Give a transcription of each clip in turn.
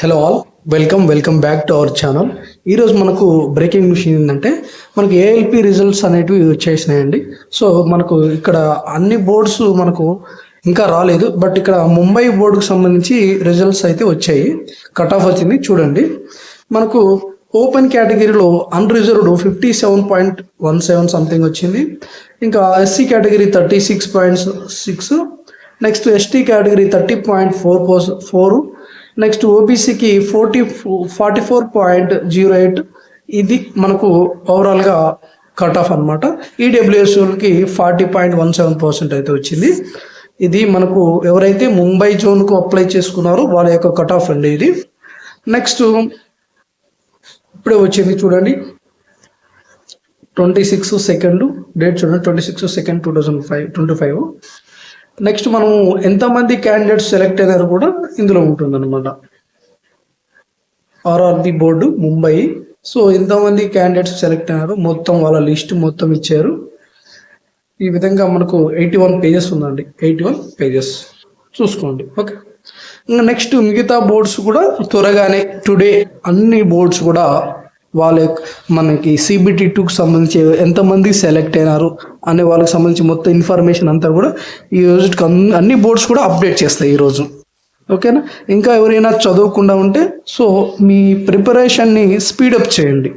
Hello all welcome welcome back to our channel ఈరోజు మనకు breaking news ఏంటంటే మనకు ఏఎల్పి రిజల్ట్స్ అనేటివి వచ్చేసినాయండి. సో మనకు ఇక్కడ అన్ని బోర్డ్స్ మనకు ఇంకా రాలేదు. బట్ ఇక్కడ ముంబై బోర్డుకు సంబంధించి రిజల్ట్స్ అయితే వచ్చాయి. కట్ ఆఫ్ వచ్చింది చూడండి. మనకు ఓపెన్ కేటగిరీలో unreserved fifty seven point one seven something వచ్చింది. ఇంకా SC category thirty six point six next ST category thirty point four purse four next ఓబీసీకి forty forty four point zero eight ఇది మనకు ఓవరాల్గా cut off అనమాట ఈడబ్ల్యూఎస్కి forty point one seven percent అయితే వచ్చింది. ఇది మనకు ఎవరైతే ముంబై జోన్కు అప్లై చేసుకున్నారో వాళ్ళ యొక్క కట్ ఆఫ్ అండి ఇది. నెక్స్ట్ ఇప్పుడే వచ్చింది చూడండి. ట్వంటీ సిక్స్ సెకండ్ డేట్ చూడండి. Twenty six second two thousand five twenty five next మనం ఎంతమంది క్యాండిడేట్స్ సెలెక్ట్ అయినారు కూడా ఇందులో ఉంటుందన్నమాట. RRB board Mumbai. సో ఎంతమంది క్యాండిడేట్స్ సెలెక్ట్ అయినారు? మొత్తం వాళ్ళ లిస్ట్ మొత్తం ఇచ్చారు. ఈ విధంగా మనకు ఎయిటీ వన్ పేజెస్ ఉందండి. ఎయిటీ వన్ పేజెస్ చూసుకోండి. ఓకే ఇంకా నెక్స్ట్ మిగతా బోర్డ్స్ కూడా త్వరగానే టుడే అన్ని బోర్డ్స్ కూడా వాళ్ళ యొక్క- మనకి సిబిటీ టూకి సంబంధించి ఎంతమంది సెలెక్ట్ అయినారు అనే వాళ్ళకి సంబంధించి మొత్తం ఇన్ఫర్మేషన్ అంతా కూడా ఈ రోజు అన్ని బోర్డ్స్ కూడా అప్డేట్ చేస్తాయి ఈరోజు ఓకేనా? ఇంకా ఎవరైనా చదవకుండా ఉంటే సో మీ ప్రిపరేషన్ని స్పీడప్ చేయండి.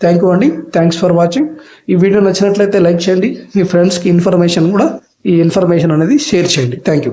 థ్యాంక్ యూ అండి. థ్యాంక్స్ ఫర్ వాచింగ్ ఈ వీడియో నచ్చినట్లయితే లైక్ చేయండి. మీ ఫ్రెండ్స్కి ఇన్ఫర్మేషన్ కూడా ఈ ఇన్ఫర్మేషన్ అనేది షేర్ చేయండి. Thank you